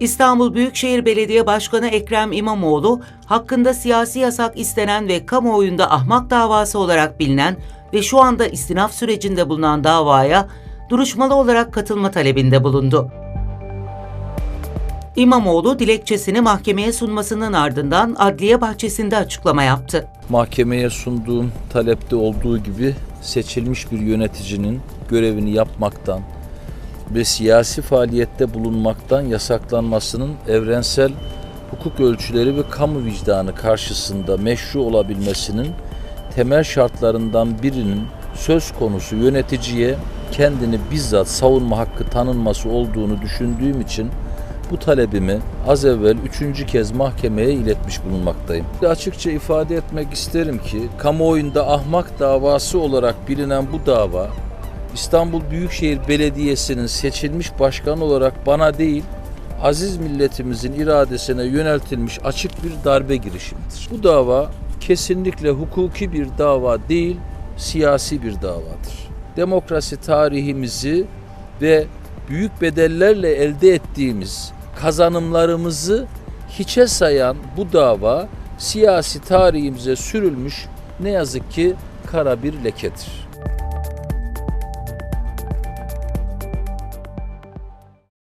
İstanbul Büyükşehir Belediye Başkanı Ekrem İmamoğlu, hakkında siyasi yasak istenen ve kamuoyunda ahmak davası olarak bilinen ve şu anda istinaf sürecinde bulunan davaya duruşmalı olarak katılma talebinde bulundu. İmamoğlu dilekçesini mahkemeye sunmasının ardından adliye bahçesinde açıklama yaptı. mahkemeye sunduğum talepte olduğu gibi seçilmiş bir yöneticinin görevini yapmaktan ve siyasi faaliyette bulunmaktan yasaklanmasının evrensel hukuk ölçüleri ve kamu vicdanı karşısında meşru olabilmesinin temel şartlarından birinin söz konusu yöneticiye kendini bizzat savunma hakkı tanınması olduğunu düşündüğüm için bu talebimi az evvel üçüncü kez mahkemeye iletmiş bulunmaktayım. Açıkça ifade etmek isterim ki kamuoyunda ahmak davası olarak bilinen bu dava İstanbul Büyükşehir Belediyesi'nin seçilmiş başkanı olarak bana değil aziz milletimizin iradesine yöneltilmiş açık bir darbe girişimidir. Bu dava kesinlikle hukuki bir dava değil, siyasi bir davadır. Demokrasi tarihimizi ve büyük bedellerle elde ettiğimiz kazanımlarımızı hiçe sayan bu dava siyasi tarihimize sürülmüş ne yazık ki kara bir lekedir.